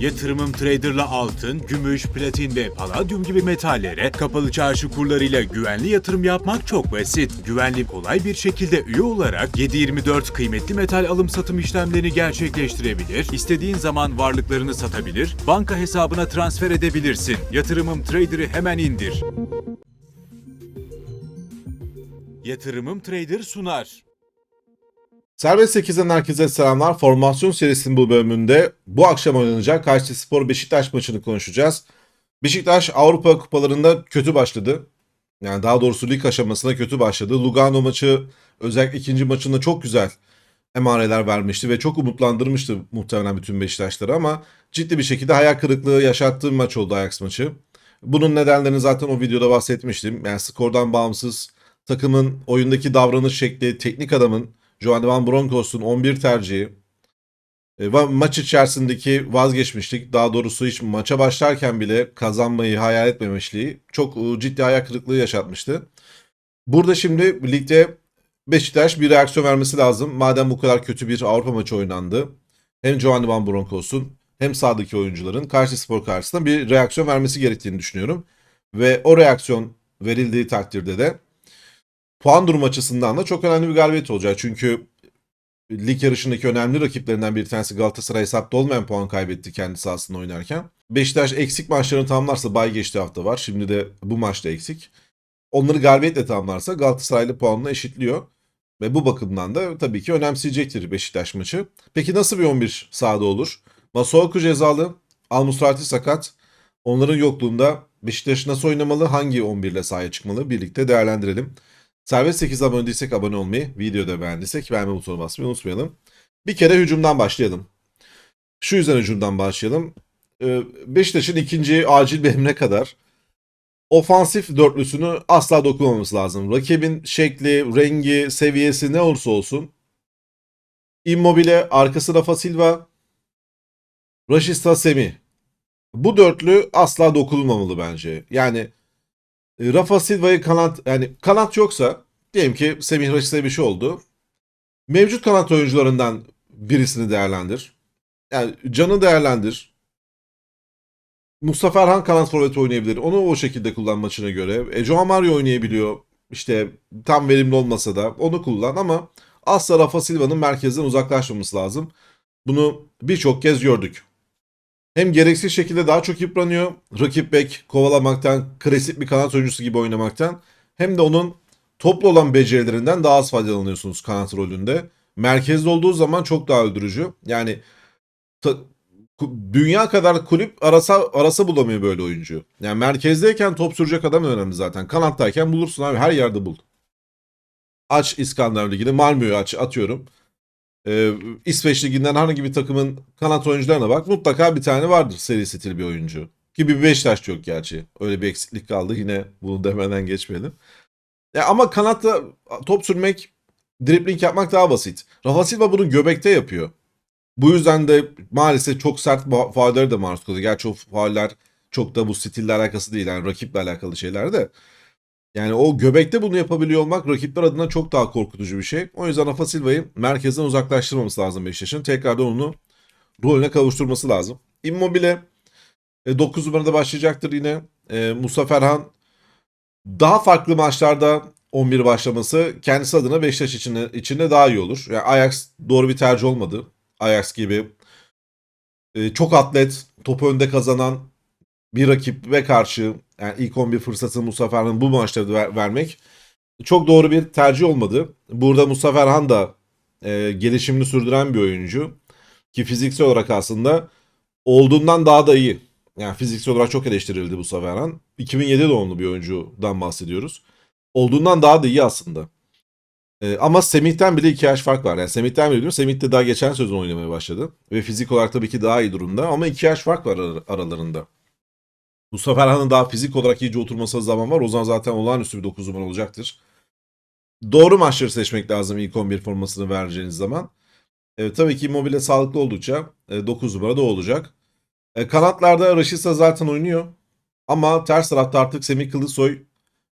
Yatırımım Trader'la altın, gümüş, platin ve paladyum gibi metallere kapalı çarşı kurlarıyla güvenli yatırım yapmak çok basit. Güvenli kolay bir şekilde üye olarak 7/24 kıymetli metal alım satım işlemlerini gerçekleştirebilir, istediğin zaman varlıklarını satabilir, banka hesabına transfer edebilirsin. Yatırımım Trader'ı hemen indir. Yatırımım Trader sunar. Serbest 8'den herkese selamlar. Formasyon serisinin bu bölümünde bu akşam oynanacak Kayseri Spor Beşiktaş maçını konuşacağız. Beşiktaş Avrupa kupalarında kötü başladı. Yani daha doğrusu lig aşamasında kötü başladı. Lugano maçı özellikle ikinci maçında çok güzel emareler vermişti ve çok umutlandırmıştı muhtemelen bütün Beşiktaşları ama ciddi bir şekilde hayal kırıklığı yaşattığı maç oldu Ajax maçı. Bunun nedenlerini zaten o videoda bahsetmiştim. Yani skordan bağımsız takımın oyundaki davranış şekli, teknik adamın Giovanni Van Bronckhorst'un 11 tercihi e, maç içerisindeki vazgeçmişlik, daha doğrusu hiç maça başlarken bile kazanmayı hayal etmemişliği çok e, ciddi hayal kırıklığı yaşatmıştı. Burada şimdi ligde Beşiktaş bir reaksiyon vermesi lazım. Madem bu kadar kötü bir Avrupa maçı oynandı. Hem Giovanni Van Bronckhorst'un hem sahadaki oyuncuların karşı spor karşısında bir reaksiyon vermesi gerektiğini düşünüyorum. Ve o reaksiyon verildiği takdirde de puan durum açısından da çok önemli bir galibiyet olacak. Çünkü lig yarışındaki önemli rakiplerinden bir tanesi Galatasaray hesapta olmayan puan kaybetti kendi sahasında oynarken. Beşiktaş eksik maçlarını tamamlarsa bay geçtiği hafta var. Şimdi de bu maçta eksik. Onları galibiyetle tamamlarsa Galatasaray'la puanını eşitliyor. Ve bu bakımdan da tabii ki önemseyecektir Beşiktaş maçı. Peki nasıl bir 11 sahada olur? Masuaku cezalı, Almusrati sakat. Onların yokluğunda Beşiktaş nasıl oynamalı, hangi 11 ile sahaya çıkmalı birlikte değerlendirelim. Serbest 8 abone değilsek abone olmayı, videoda beğendiysek beğenme butonuna basmayı unutmayalım. Bir kere hücumdan başlayalım. Şu yüzden hücumdan başlayalım. Ee, Beşiktaş'ın ikinci acil emre kadar ofansif dörtlüsünü asla dokunmamız lazım. Rakibin şekli, rengi, seviyesi ne olursa olsun Immobile, arkası Rafa Silva, Raşista Semih. Bu dörtlü asla dokunulmamalı bence. Yani e, Rafa Silva'yı kanat yani kanat yoksa diyelim ki Semih Raşit'e bir şey oldu. Mevcut kanat oyuncularından birisini değerlendir. Yani Can'ı değerlendir. Mustafa Erhan kanat forvet oynayabilir. Onu o şekilde kullan maçına göre. E, Joao Mario oynayabiliyor. İşte tam verimli olmasa da onu kullan ama asla Rafa Silva'nın merkezden uzaklaşmaması lazım. Bunu birçok kez gördük. Hem gereksiz şekilde daha çok yıpranıyor. Rakip bek kovalamaktan, klasik bir kanat oyuncusu gibi oynamaktan. Hem de onun toplu olan becerilerinden daha az faydalanıyorsunuz kanat rolünde. Merkezde olduğu zaman çok daha öldürücü. Yani dünya kadar kulüp arasa arasa bulamıyor böyle oyuncu. Yani merkezdeyken top sürecek adam önemli zaten. Kanattayken bulursun abi her yerde bul. Aç İskandinav Ligi'ni Malmö'yü aç atıyorum. Ee, İsveç Ligi'nden herhangi bir takımın kanat oyuncularına bak. Mutlaka bir tane vardır seri stil bir oyuncu. Gibi bir Beşiktaş yok gerçi. Öyle bir eksiklik kaldı. Yine bunu demeden geçmeyelim. Ya ama kanatta top sürmek, dribling yapmak daha basit. Rafa Silva bunu göbekte yapıyor. Bu yüzden de maalesef çok sert faullere de maruz kalıyor. Gerçi o fauller çok da bu stille alakası değil. Yani rakiple alakalı şeyler de. Yani o göbekte bunu yapabiliyor olmak rakipler adına çok daha korkutucu bir şey. O yüzden Rafa Silva'yı merkezden uzaklaştırmaması lazım Beşiktaş'ın. Tekrardan onu rolüne kavuşturması lazım. Immobile 9 numarada başlayacaktır yine. E, Mustafa Erhan daha farklı maçlarda 11 başlaması kendisi adına Beşiktaş içinde, içinde daha iyi olur. Yani Ajax doğru bir tercih olmadı. Ajax gibi e, çok atlet, topu önde kazanan bir rakip ve karşı yani ilk 11 fırsatını Mustafa Erhan'ın bu maçta ver- vermek çok doğru bir tercih olmadı. Burada Mustafa Erhan da e, gelişimini sürdüren bir oyuncu. Ki fiziksel olarak aslında olduğundan daha da iyi. Yani fiziksel olarak çok eleştirildi Mustafa Erhan. 2007 doğumlu bir oyuncudan bahsediyoruz. Olduğundan daha da iyi aslında. E, ama Semih'ten bile iki yaş fark var. Yani Semih'ten bile diyorum. Semih de daha geçen sezon oynamaya başladı. Ve fizik olarak tabii ki daha iyi durumda. Ama iki yaş fark var ara- aralarında. Mustafa Erhan'ın daha fizik olarak iyice oturması zaman var. O zaman zaten olağanüstü bir 9 numara olacaktır. Doğru maçları seçmek lazım ilk 11 formasını vereceğiniz zaman. E, tabii ki Immobile sağlıklı oldukça e, 9 numara da olacak. E, kanatlarda Rashica zaten oynuyor. Ama ters tarafta artık Semih Kılıçsoy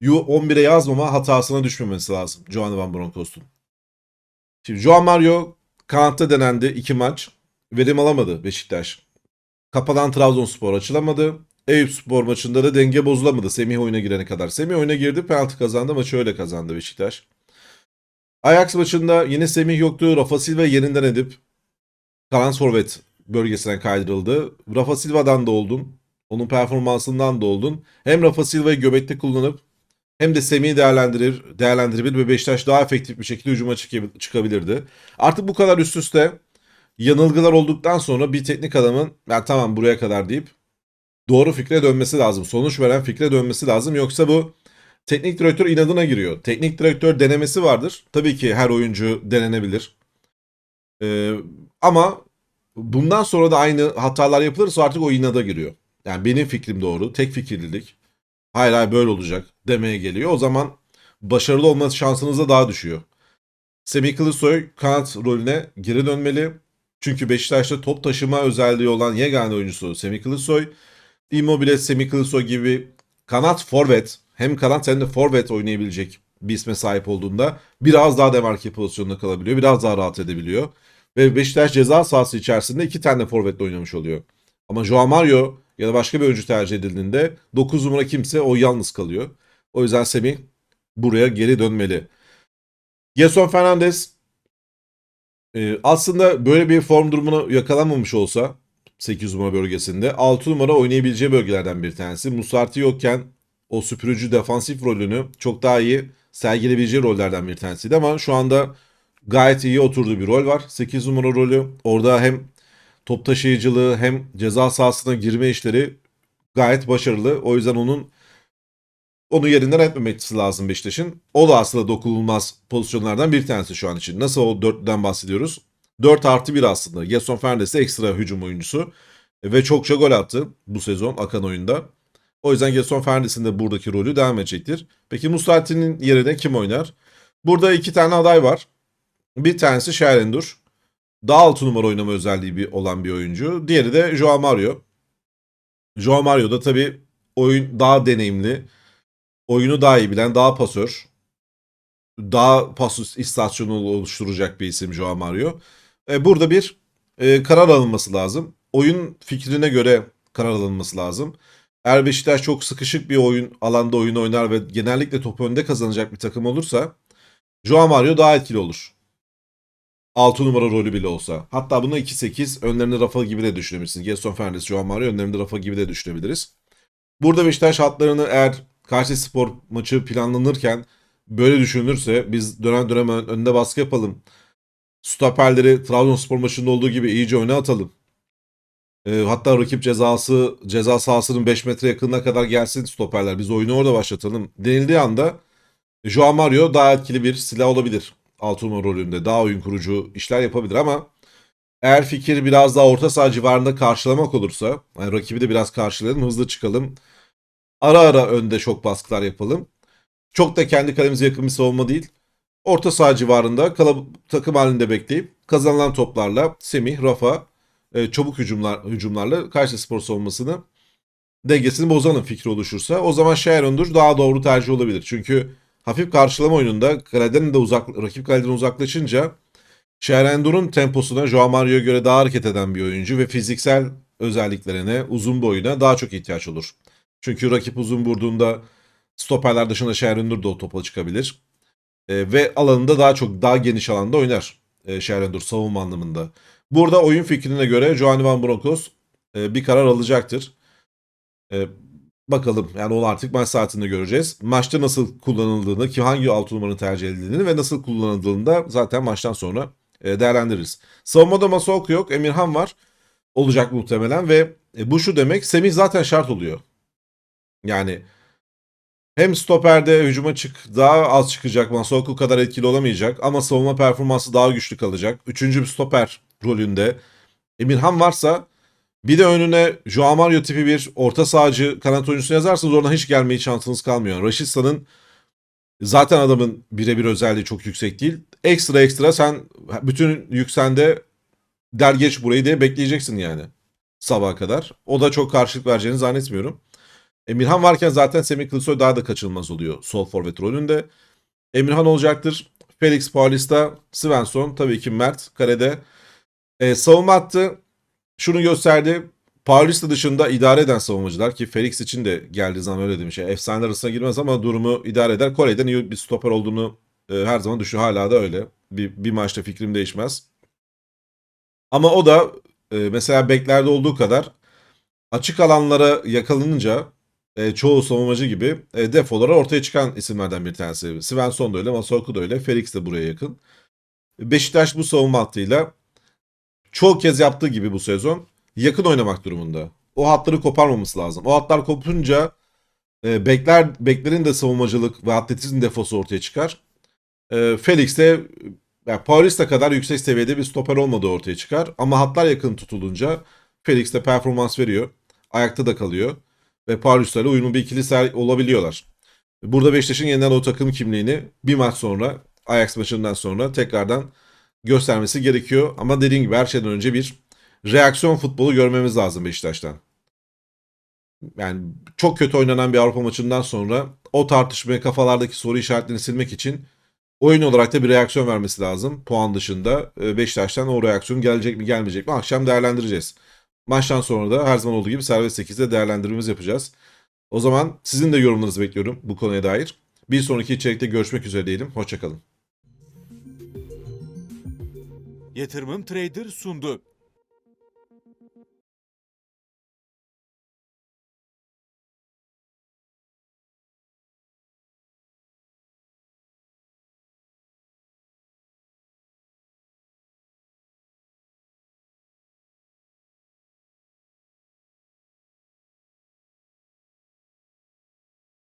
Yu 11'e yazmama hatasına düşmemesi lazım Giovanni Van Bronckhorst'un. Şimdi Joao Mario kanatta denendi iki maç. Verim alamadı Beşiktaş. Kapanan Trabzonspor açılamadı. Eyüp Spor maçında da denge bozulamadı Semih oyuna girene kadar. Semih oyuna girdi penaltı kazandı maçı öyle kazandı Beşiktaş. Ajax maçında yine Semih yoktu. Rafa Silva yerinden edip kalan forvet bölgesinden kaydırıldı. Rafa Silva'dan da oldun. Onun performansından da oldun. Hem Rafa Silva'yı göbekte kullanıp hem de Semih'i değerlendirir, değerlendirebilir ve Beşiktaş daha efektif bir şekilde hücuma çıkabil- çıkabilirdi. Artık bu kadar üst üste yanılgılar olduktan sonra bir teknik adamın ben tamam buraya kadar deyip doğru fikre dönmesi lazım. Sonuç veren fikre dönmesi lazım. Yoksa bu teknik direktör inadına giriyor. Teknik direktör denemesi vardır. Tabii ki her oyuncu denenebilir. Ee, ama bundan sonra da aynı hatalar yapılırsa artık o inada giriyor. Yani benim fikrim doğru. Tek fikirlilik. Hayır hayır böyle olacak demeye geliyor. O zaman başarılı olma şansınız da daha düşüyor. Semih Kılıçsoy kanat rolüne geri dönmeli. Çünkü Beşiktaş'ta top taşıma özelliği olan yegane oyuncusu Semih Kılıçsoy. Immobile, Semih Kılıçsoy gibi kanat forvet hem kanat hem de forvet oynayabilecek bir isme sahip olduğunda biraz daha demarke pozisyonunda kalabiliyor. Biraz daha rahat edebiliyor. Ve Beşiktaş ceza sahası içerisinde iki tane forvetle oynamış oluyor. Ama Joao Mario ya da başka bir oyuncu tercih edildiğinde 9 numara kimse o yalnız kalıyor. O yüzden Semih buraya geri dönmeli. Gerson Fernandez e, aslında böyle bir form durumuna yakalanmamış olsa 8 numara bölgesinde 6 numara oynayabileceği bölgelerden bir tanesi. Musarti yokken o süpürücü defansif rolünü çok daha iyi sergileyebileceği rollerden bir tanesiydi ama şu anda gayet iyi oturduğu bir rol var. 8 numara rolü orada hem top taşıyıcılığı hem ceza sahasına girme işleri gayet başarılı. O yüzden onun onu yerinden etmemesi lazım Beşiktaş'ın. O da aslında dokunulmaz pozisyonlardan bir tanesi şu an için. Nasıl o dörtlüden bahsediyoruz? 4 artı 1 aslında. Gerson Fernandes de ekstra hücum oyuncusu. Ve çokça gol attı bu sezon akan oyunda. O yüzden Gerson Fernandes'in de buradaki rolü devam edecektir. Peki Musrati'nin yerine kim oynar? Burada iki tane aday var. Bir tanesi Şerendur. Daha altı numara oynama özelliği bir, olan bir oyuncu. Diğeri de Joao Mario. Joao Mario da tabii oyun daha deneyimli. Oyunu daha iyi bilen, daha pasör. Daha pas istasyonu oluşturacak bir isim Joao Mario. E, burada bir e, karar alınması lazım. Oyun fikrine göre karar alınması lazım. Eğer Beşiktaş çok sıkışık bir oyun alanda oyun oynar ve genellikle topu önde kazanacak bir takım olursa Joao Mario daha etkili olur. 6 numara rolü bile olsa. Hatta buna 2-8 önlerinde Rafa gibi de düşünebilirsiniz. Gerson Fernandes, Joao Mario önlerinde Rafa gibi de düşünebiliriz. Burada Beşiktaş hatlarını eğer Kayseri Spor maçı planlanırken böyle düşünülürse biz dönem dönem ön- önde baskı yapalım. Stoperleri Trabzonspor maçında olduğu gibi iyice öne atalım. E, hatta rakip cezası ceza sahasının 5 metre yakınına kadar gelsin stoperler. Biz oyunu orada başlatalım denildiği anda Joao Mario daha etkili bir silah olabilir. 6 numara rolünde daha oyun kurucu işler yapabilir ama eğer fikir biraz daha orta saha civarında karşılamak olursa yani rakibi de biraz karşılayalım hızlı çıkalım. Ara ara önde çok baskılar yapalım. Çok da kendi kalemize yakın bir savunma değil. Orta saha civarında takım halinde bekleyip kazanılan toplarla Semih, Rafa e, çabuk hücumlar hücumlarla Kayseri Spor savunmasını dengesini bozanın fikri oluşursa o zaman Şehrendur daha doğru tercih olabilir. Çünkü hafif karşılama oyununda kaleden de uzak rakip kaleden uzaklaşınca Şehrendur'un temposuna Joao Mario'ya göre daha hareket eden bir oyuncu ve fiziksel özelliklerine, uzun boyuna daha çok ihtiyaç olur. Çünkü rakip uzun vurduğunda stoperler dışında Şehrendur da o topa çıkabilir. E, ve alanında daha çok daha geniş alanda oynar e, Şehrendur savunma anlamında. Burada oyun fikrine göre Giovanni Van Bronckhorst e, bir karar alacaktır. E, bakalım yani onu artık maç saatinde göreceğiz. Maçta nasıl kullanıldığını, ki hangi 6 numaranın tercih edildiğini ve nasıl kullanıldığını da zaten maçtan sonra e, değerlendiririz. Savunmada Masuaku yok, Emirhan var. Olacak muhtemelen ve e, bu şu demek Semih zaten şart oluyor. Yani hem stoperde hücuma çık daha az çıkacak. Masuaku kadar etkili olamayacak ama savunma performansı daha güçlü kalacak. Üçüncü bir stoper rolünde Emirhan varsa bir de önüne Joao Mario tipi bir orta sahacı kanat oyuncusu yazarsanız oradan hiç gelmeye şansınız kalmıyor. Raşitsa'nın zaten adamın birebir özelliği çok yüksek değil. Ekstra ekstra sen bütün yük sende der geç burayı diye bekleyeceksin yani sabaha kadar. O da çok karşılık vereceğini zannetmiyorum. Emirhan varken zaten Semih Kılıçsoy daha da kaçınılmaz oluyor sol forvet rolünde. Emirhan olacaktır. Felix Paulista, Svensson, tabii ki Mert kalede. E, savunma hattı şunu gösterdi. Paulista dışında idare eden savunmacılar ki Felix için de geldiği zaman öyle demiş. Yani efsaneler arasına girmez ama durumu idare eder. Kore'den iyi bir stoper olduğunu e, her zaman düşün. Hala da öyle. Bir, bir maçta fikrim değişmez. Ama o da e, mesela beklerde olduğu kadar açık alanlara yakalanınca e, çoğu savunmacı gibi e, defolara ortaya çıkan isimlerden bir tanesi. Svensson da öyle, Masuaku da öyle, Felix de buraya yakın. Beşiktaş bu savunma hattıyla çoğu kez yaptığı gibi bu sezon yakın oynamak durumunda. O hatları koparmaması lazım. O hatlar kopunca e, bekler beklerin de savunmacılık ve atletizm defosu ortaya çıkar. E, Felix de yani Paulista kadar yüksek seviyede bir stoper olmadığı ortaya çıkar. Ama hatlar yakın tutulunca Felix de performans veriyor. Ayakta da kalıyor. Ve Paulista ile uyumlu bir ikili olabiliyorlar. Burada Beşiktaş'ın yeniden o takım kimliğini bir maç sonra Ajax maçından sonra tekrardan göstermesi gerekiyor. Ama dediğim gibi her şeyden önce bir reaksiyon futbolu görmemiz lazım Beşiktaş'tan. Yani çok kötü oynanan bir Avrupa maçından sonra o tartışmaya kafalardaki soru işaretlerini silmek için oyun olarak da bir reaksiyon vermesi lazım. Puan dışında e, Beşiktaş'tan o reaksiyon gelecek mi gelmeyecek mi akşam değerlendireceğiz. Maçtan sonra da her zaman olduğu gibi serbest 8'de değerlendirmemizi yapacağız. O zaman sizin de yorumlarınızı bekliyorum bu konuya dair. Bir sonraki içerikte görüşmek üzere diyelim. Hoşçakalın. Yatırımım Trader sundu.